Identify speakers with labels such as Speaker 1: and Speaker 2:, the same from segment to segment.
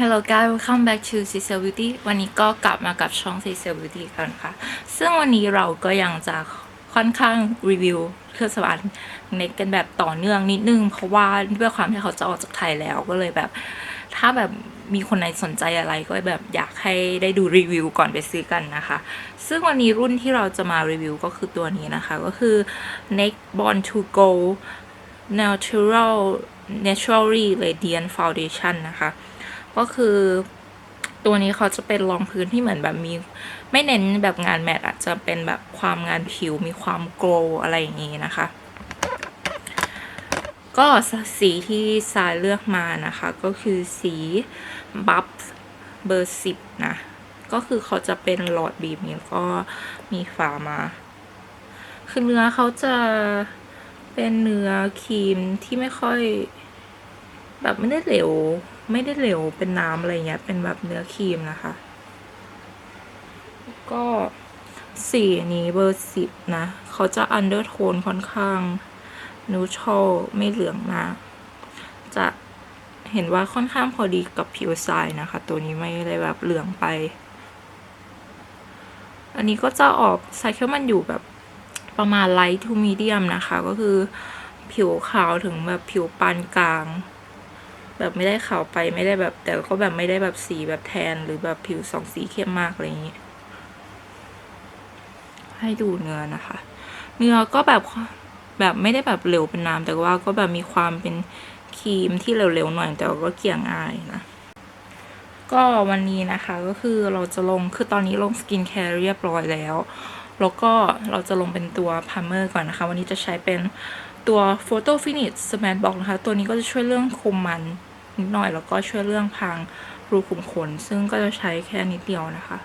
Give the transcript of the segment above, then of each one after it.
Speaker 1: Hello guys welcome back to c c l Beauty วันนี้ก็กลับมากับช่อง c c l Beauty กันค่ะ ซึ่งวันนี้เราก็ยังจะค่อนข้างรีวิวเครื่องสำอางเน็ตกันแบบต่อเนื่องนิดนึง เพราะว่าด้วยความที่เขาจะออกจากไทยแล้วก็เลยแบบ ถ้าแบบมีคนไหนสนใจอะไรก็แบบอยากให้ได้ดูรีวิวก่อนไปซื้อกันนะคะ ซึ่งวันนี้รุ่นที่เราจะมารีวิวก็คือตัวนี้นะคะ ก็คือ Neck Born to Go Natural Naturally Radiant Foundation นะคะ ก็คือตัวนี้เขาจะเป็นรองพื้นที่เหมือนแบบมี ไม่เน้นแบบงานแมทอาจจะเป็นแบบความงานผิวมีความโกลว์อะไรอย่างนี้นะคะ ก็สีที่สายเลือกมานะคะ ก็คือสีบัฟเบอร์สิบนะ ก็คือเขาจะเป็นหลอดบีบนี้ก็มีฝามา คือเนื้อเขาจะเป็นเนื้อครีมที่ไม่ค่อย แบบไม่ได้เหลว ไม่ได้เหลวเป็นน้ำอะไรเงี้ย เป็นแบบเนื้อครีมนะคะ ก็สีนี้เบอร์สิบนะ เขาจะอันเดอร์โทนค่อนข้างนูทรัลไม่เหลืองมากจะเห็นว่าค่อนข้างพอดีกับผิวทรายนะคะ ตัวนี้ไม่ได้แบบเหลืองไป อันนี้ก็จะออกไซเคิลมันอยู่แบบประมาณไลท์ทูมีเดียมนะคะ ก็คือผิวขาวถึงแบบผิวปานกลาง แบบไม่ได้ขาวไปไม่ได้แบบ แต่ก็แบบไม่ได้แบบสีแบบแทนหรือแบบผิวสองสีเข้มมากอะไรอย่างนี้ให้ดูเนื้อนะคะ เนื้อก็แบบแบบไม่ได้แบบเหลวเป็นน้ำแต่ว่าก็แบบมีความเป็นครีมที่เหลวๆหน่อย แต่ก็เกลี่ยง่ายนะก็วันนี้นะคะก็คือเราจะลงคือตอนนี้ลงสกินแคร์เรียบร้อยแล้ว แล้วก็เราจะลงเป็นตัวพาร์เมอร์ก่อนนะคะ วันนี้จะใช้เป็น ตัว Photo Finish Smash Box นะคะ ตัวนี้ก็จะช่วยเรื่องคมมันนิดหน่อย แล้วก็ช่วยเรื่องพรางรูขุมขน ซึ่งก็จะใช้แค่นิดเดียวนะคะ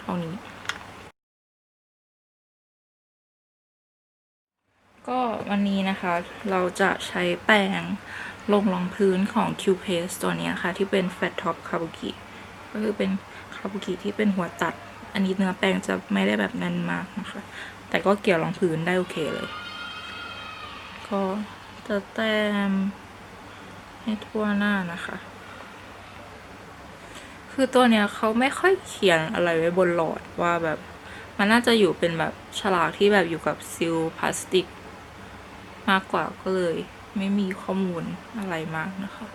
Speaker 1: เท่านี้ ก็วันนี้นะคะ เราจะใช้แปรงลงรองพื้นของ Q Paste ตัวนี้นะคะ ที่เป็น Fat Top Kabuki ก็คือเป็นคาบุกิที่เป็นหัวตัด อันนี้เนื้อแป้งจะไม่ได้แบบแน่นมากนะคะ แต่ก็เกี่ยวรองพื้นได้โอเคเลย ก็จะแต้มให้ทั่วหน้านะคะ คือตัวเนี้ยเขาไม่ค่อยเขียนอะไรไว้บนหลอดว่าแบบ มันน่าจะอยู่เป็นแบบฉลากที่แบบอยู่กับซิลพลาสติก มากกว่าก็เลย ไม่มีข้อมูลอะไรมากนะคะ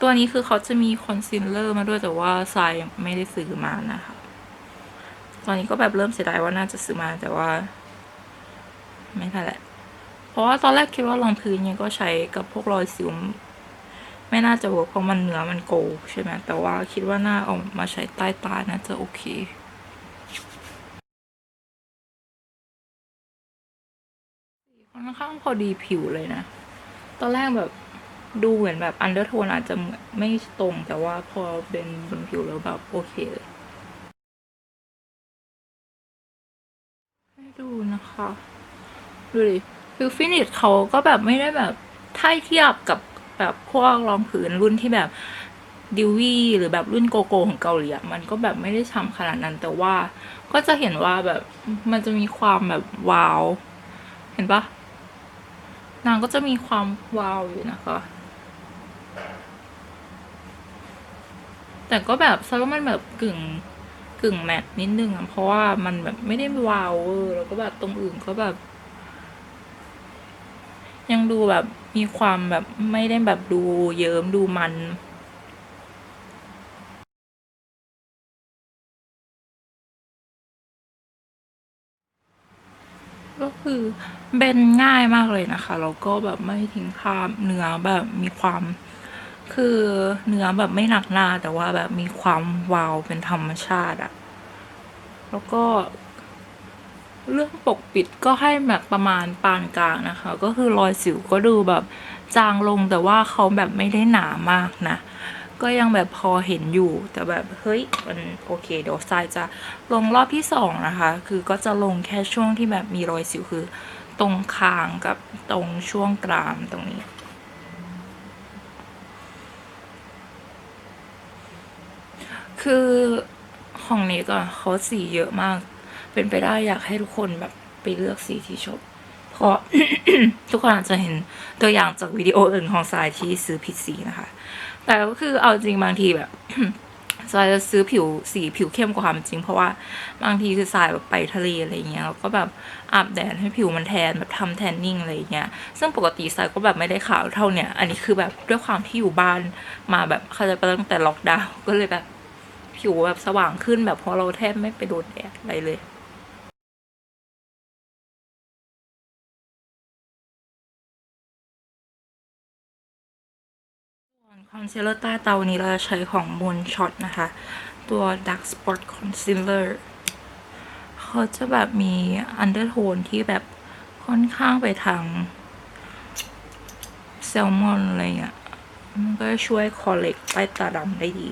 Speaker 1: ตัวนี้คือเขาจะมีคอนซีลเลอร์มาด้วยแต่ว่าทรายไม่ได้ซื้อมานะคะ ตอนนี้ก็แบบเริ่มเสียดายว่าน่าจะซื้อมาแต่ว่า ไม่ทันแหละ เพราะว่าตอนแรกคิดว่ารองพื้นเนี่ยก็ใช้กับพวกรอยสิวไม่น่าจะเวิร์กเพราะมันเนื้อมันโกใช่ไหมแต่ว่าคิดว่าหน่าเอามาใช้ใต้ตาน่าจะโอเคค่อนข้างพอดีผิวเลยนะ ตอนแรกแบบดูเหมือนแบบอันเดอร์โทนอาจจะไม่ตรงแต่ว่าพอเป็นบนผิวแล้วแบบโอเคเลย ให้ดูนะคะ ดูดิฟิลฟินิชเขาก็แบบไม่ได้แบบถ้าเทียบกับแบบพวกรองผืนรุ่นที่แบบดิวี่หรือแบบรุ่นโกโก้ของเกาหลีมันก็แบบไม่ได้ช้ำขนาดนั้น แต่ว่าก็จะเห็นว่าแบบมันจะมีความแบบว้าว เห็นปะนางก็จะมีความว้าวอยู่นะคะ แต่ก็แบบซะว่ามันแบบกึ่งกึ่งแมทนิดนึงอะเพราะว่ามันแบบไม่ได้ว้าวเวอร์แล้วก็แบบตรงอื่นก็แบบ ยังดูแบบมีความแบบไม่ได้แบบดูเยิ้มดูมันก็คือเบนง่ายมากเลยนะคะแล้วก็แบบไม่ทิ้งคราบเนื้อแบบมีความ คือเนื้อแบบไม่หนักหน้าแต่ว่าแบบมีความวาวเป็นธรรมชาติอะแล้วก็ เรื่องปกปิดก็ให้แบบประมาณปานกลางนะคะ ก็คือรอยสิวก็ดูแบบจางลงแต่ว่าเขาแบบไม่ได้หนามากนะ ก็ยังแบบพอเห็นอยู่แต่แบบเฮ้ยมันโอเคเดี๋ยวทรายจะลงรอบที่สองนะคะ คือก็จะลงแค่ช่วงที่แบบมีรอยสิวคือ ตรงคางกับตรงช่วงกรามตรงนี้คือของนี้ก่อนเขาสีเยอะมาก เป็นไปได้อยากให้ทุกคนแบบไปเลือกสีที่ชอบเพราะทุกคนอาจจะเห็นตัวอย่างจากวิดีโออื่นของสายที่ซื้อผิดสีนะคะ แต่ก็คือเอาจริงบางทีแบบสายจะซื้อผิวสีผิวเข้มกว่าความจริง เพราะว่าบางทีคือสายแบบไปทะเลอะไรเงี้ยแล้วก็แบบอาบแดดให้ผิวมันแทนแบบทำแทนนิ่งอะไรเงี้ยซึ่งปกติสายก็แบบไม่ได้ขาวเท่าเนี้ยอันนี้คือแบบด้วยความที่อยู่บ้านมาแบบเขาจะไปตั้งแต่ล็อกดาวน์ก็เลยแบบผิวแบบสว่างขึ้นแบบเพราะเราแทบไม่ไปโดนแดดอะไรเลย คอนซีลเลอร์ใต้ตาวันนี้เราจะใช้ของมูนช็อตนะคะ ตัว Dark Spot Concealer เขาจะแบบมีอันเดอร์โทนที่แบบค่อนข้างไปทางแซลมอนอะไรเงี้ยมันก็ช่วยคอลเลกใต้ตาดำได้ดี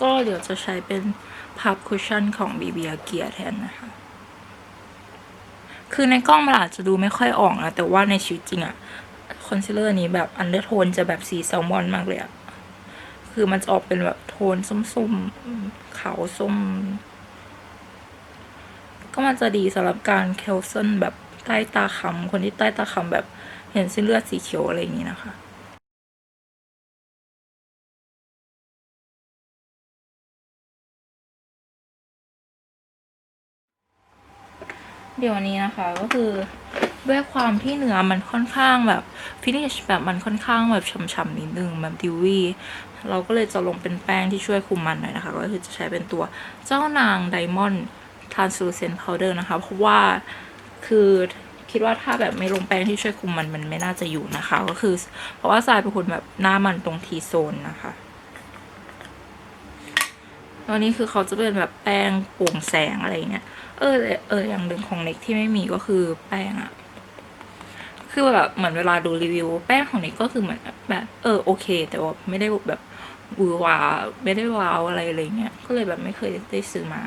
Speaker 1: ก็เดี๋ยวจะใช้เป็นพับคุชชั่นของ BB a g i a แทนนะคะ คือในกล้องมันอาจจะดูไม่ค่อยออกนะแต่ว่าในชีวิตจริงอะคอนซีลเลอร์นี้แบบอันเดอร์โทนจะแบบสีแซลมอนมากเลยอะคือมันจะออกเป็นแบบโทนส้มๆขาวส้ม ก็มันจะดีสำหรับการเคลเซนแบบใต้ตาคำคนที่ใต้ตาคำแบบเห็นเส้นเลือดสีเขียวอะไรอย่างนี้นะคะ เดี๋ยวนี้นะคะก็คือด้วยความที่เนื้อมันค่อนข้างแบบฟินิชแบบมันค่อนข้างแบบฉ่ำๆนิดนึงแบบดิวี่เราก็เลยจะลงเป็นแป้งที่ช่วยคุมมันหน่อยนะคะ ก็คือจะใช้เป็นตัวเจ้านางไดมอนด์ทรานซูเซนพาวเดอร์นะคะ เพราะว่าคือคิดว่าถ้าแบบไม่ลงแป้งที่ช่วยคุมมันมันไม่น่าจะอยู่นะคะ ก็คือ เพราะว่าทรายเป็นคนแบบหน้ามันตรงทีโซนนะคะ ตอนนี้คือเขาจะเป็นแบบแป้งโปร่งแสงอะไรเงี้ย เออเอออย่างหนึ่งของเน็กที่ไม่มีก็คือแป้งอะคือแบบเหมือนเวลาดูรีวิว แป้งของเน็กก็คือเหมือนแบบเออโอเค แต่ว่าไม่ได้แบบวือวาไม่ได้ว้าวอะไรอะไรเงี้ย ก็เลยแบบไม่เคยได้ซื้อมา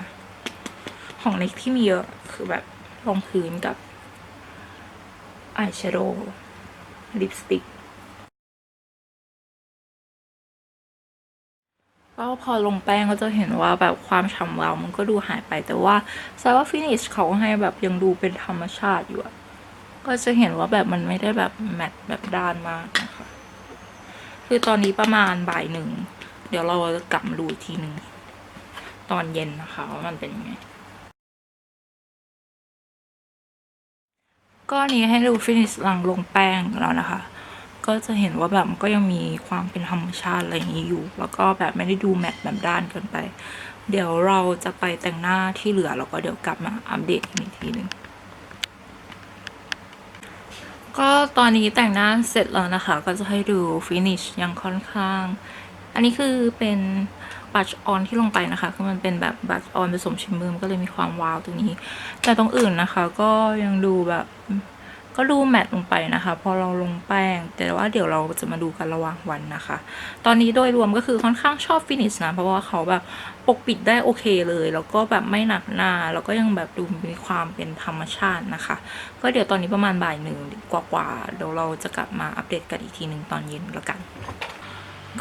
Speaker 1: ของเน็กที่มีเยอะคือแบบรองพื้นกับอายแชโดว์ลิปสติก ก็พอลงแป้งก็จะเห็นว่าแบบความฉ่ำวาวมันก็ดูหายไปแต่ว่าแซว่าฟินิชเขาให้แบบยังดูเป็นธรรมชาติอยู่ก็จะเห็นว่าแบบมันไม่ได้แบบแมตต์แบบด้านมากนะคะคือตอนนี้ประมาณบ่ายหนึ่ง เดี๋ยวเรากลับมาดูอีกทีหนึ่งตอนเย็นนะคะว่ามันเป็นยังไงก็นี้ให้ดูฟินิชหลังลงแป้งแล้วนะคะ ก็จะเห็นว่าแบบมันก็ยังมีความเป็นธรรมชาติอะไรอย่างนี้อยู่ แล้วก็แบบไม่ได้ดูแมทแบบด้านเกินไป เดี๋ยวเราจะไปแต่งหน้าที่เหลือแล้วก็เดี๋ยวกลับมาอัปเดตอีกทีหนึ่งก็ตอนนี้แต่งหน้าเสร็จแล้วนะคะ ก็จะให้ดูฟินิชยังค่อนข้าง อันนี้คือเป็นบัชออนที่ลงไปนะคะ คือมันเป็นแบบบัชออนผสมชิมเมอร์มันก็เลยมีความวาวตรงนี้ แต่ตรงอื่นนะคะ ก็ยังดูแบบ ก็ดูแมทลงไปนะคะ พอเราลงแป้ง แต่ว่าเดี๋ยวเราจะมาดูกันระหว่างวันนะคะ ตอนนี้โดยรวมก็คือค่อนข้างชอบฟินิชนะ เพราะว่าเขาแบบปกปิดได้โอเคเลย แล้วก็แบบไม่หนักหน้า แล้วก็ยังแบบดูมีความเป็นธรรมชาตินะคะ ก็เดี๋ยวตอนนี้ประมาณบ่ายหนึ่งกว่าๆเดี๋ยวเราจะกลับมาอัปเดตกันอีกทีหนึ่งตอนเย็นแล้วกัน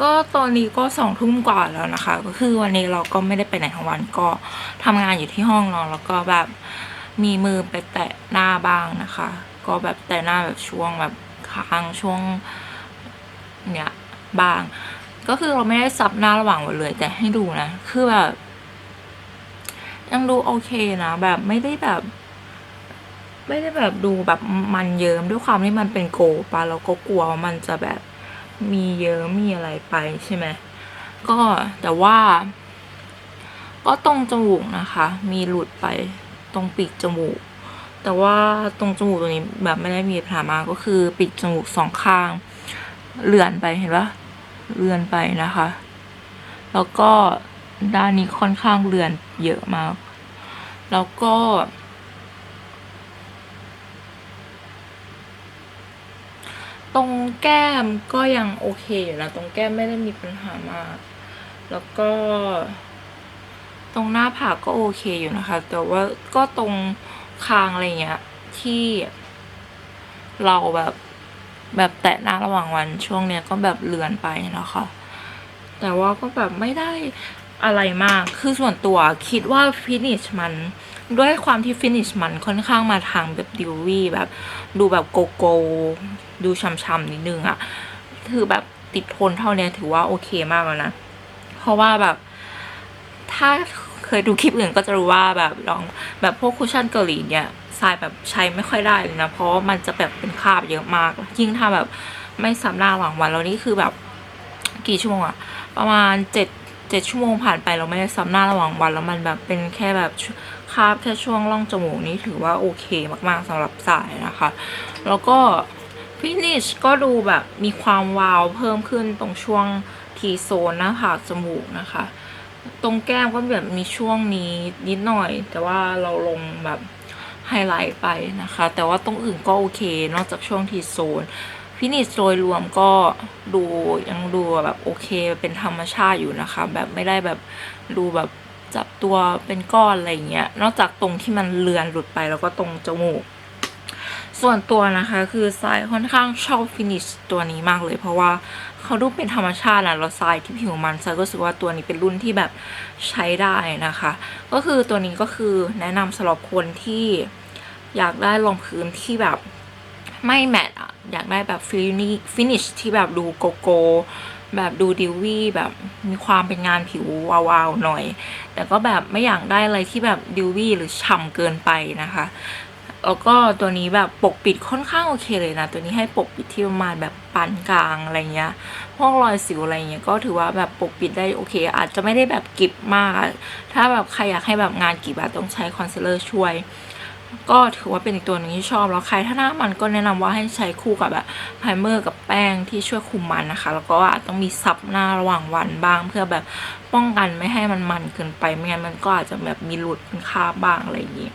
Speaker 1: ก็ตอนนี้ก็สองทุ่มกว่าแล้วนะคะ ก็คือวันนี้เราก็ไม่ได้ไปไหนทั้งวันก็ทำงานอยู่ที่ห้องเนาะแล้วก็แบบมีมือไปแตะหน้าบ้างนะคะ ก็แบบแตะหน้าแบบช่วงแบบค้างช่วงเนี่ยบ้าง ก็คือเราไม่ได้ซับหน้าระหว่างวันเลย แต่ให้ดูนะ คือแบบ ยังดูโอเคนะ แบบไม่ได้แบบ ไม่ได้แบบดูแบบมันเยิ้มด้วยความที่มันเป็นโกลปะเราก็กลัวว่ามันจะแบบมีเยิ้มมีอะไรไปใช่ไหมก็แต่ว่า ก็ตรงจมูกนะคะ มีหลุดไปตรงปีกจมูก แต่ว่าตรงจมูกตรงนี้แบบไม่ได้มีปัญหามากก็คือปีกจมูกสองข้าง เลื่อนไปเห็นปะเลื่อนไปนะคะ แล้วก็ด้านนี้ค่อนข้างเลื่อนเยอะมาก แล้วก็ ตรงแก้มก็ยังโอเคอยู่นะตรงแก้มไม่ได้มีปัญหามาก แล้วก็ ตรงหน้าผากก็โอเคอยู่นะคะ แต่ว่าก็ตรง คางอะไรเงี้ย ที่เราแบบแบบแตะหน้าระหว่างวันช่วงเนี้ยก็แบบเลือนไปนะคะ แต่ว่าก็แบบไม่ได้อะไรมาก คือส่วนตัวคิดว่าฟินิชมัน ด้วยความที่ฟินิชมันค่อนข้างมาทางแบบดิววี่แบบดูแบบโกโก้ดูช่ำๆนิดนึงอะคือแบบติดทนเท่าเนี้ยถือว่าโอเคมากแล้วนะ เพราะว่าแบบถ้า เคยดูคลิปอื่นก็จะรู้ว่าแบบลองแบบพวกคุชชั่นเกาหลีเนี่ยทรายแบบใช้ไม่ค่อยได้เลยนะ เพราะว่ามันจะแบบเป็นคราบเยอะมาก ยิ่งถ้าแบบไม่ซ้ำหน้าหลังวันแล้วนี่คือแบบกี่ชั่วโมงอะประมาณเจ็ดเจ็ดชั่วโมงผ่านไปเราไม่ได้ซ้ำหน้าระหว่างวันแล้วมันแบบเป็นแค่แบบคราบแค่ช่วงร่องจมูกนี้ถือว่าโอเคมากๆสำหรับสายนะคะ แล้วก็ฟินิชก็ดูแบบมีความวาวเพิ่มขึ้นตรงช่วงทีโซนหน้าผากจมูกนะคะ ตรงแก้มก็แบบมีช่วงนี้นิดหน่อย แต่ว่าเราลงแบบไฮไลท์ไปนะคะ แต่ว่าตรงอื่นก็โอเค นอกจากช่วงทีโซนฟินิชโดยรวมก็ดูยังดูแบบโอเคเป็นธรรมชาติอยู่นะคะ แบบไม่ได้แบบดูแบบจับตัวเป็นก้อนอะไรเงี้ย นอกจากตรงที่มันเลือนหลุดไปแล้วก็ตรงจมูก ส่วนตัวนะคะ คือทรายค่อนข้างชอบฟินิชตัวนี้มากเลย เพราะว่าเขาดูเป็นธรรมชาตินะแล้วทรายที่ผิวมันทรายก็รู้สึกว่าตัวนี้เป็นรุ่นที่แบบใช้ได้นะคะ ก็คือตัวนี้ก็คือแนะนำสำหรับคนที่อยากได้รองพื้นที่แบบไม่แมทอะอยากได้แบบฟินิฟินิชที่แบบดูโกโก้แบบดูดิวี่แบบมีความเป็นงานผิววาวๆหน่อย แต่ก็แบบไม่อยากได้อะไรที่แบบดิววี่หรือฉ่ำเกินไปนะคะ แล้วก็ตัวนี้แบบปกปิดค่อนข้างโอเคเลยนะ ตัวนี้ให้ปกปิดที่ประมาณแบบปานกลางอะไรเงี้ย พวกรอยสิวอะไรเงี้ยก็ถือว่าแบบปกปิดได้โอเค อาจจะไม่ได้แบบกิบมากถ้าแบบใครอยากให้แบบงานกิบอะต้องใช้คอนซีลเลอร์ช่วย ก็ถือว่าเป็นอีกตัวหนึ่งที่ชอบ แล้วใครถ้าหน้ามันก็แนะนำว่าให้ใช้คู่กับแบบไพรเมอร์กับแป้งที่ช่วยคุมมันนะคะ แล้วก็อาจต้องมีซับหน้าระหว่างวันบ้าง เพื่อแบบป้องกันไม่ให้มันมันเกินไปไม่งั้นมันก็อาจจะแบบมีหลุดเป็นคาบบ้างอะไรอย่างนี้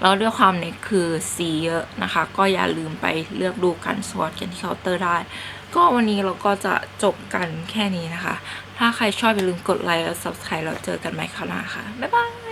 Speaker 1: แล้วด้วยความเนี้คือสีเยอะนะคะ ก็อย่าลืมไปเลือกดูกันสวอตกันที่เคาน์เตอร์ได้ ก็วันนี้เราก็จะจบกันแค่นี้นะคะ ถ้าใครชอบอย่าลืมกดไลค์และ subscribe แล้วเจอกันใหม่คราวหน้าค่ะ บ๊ายบาย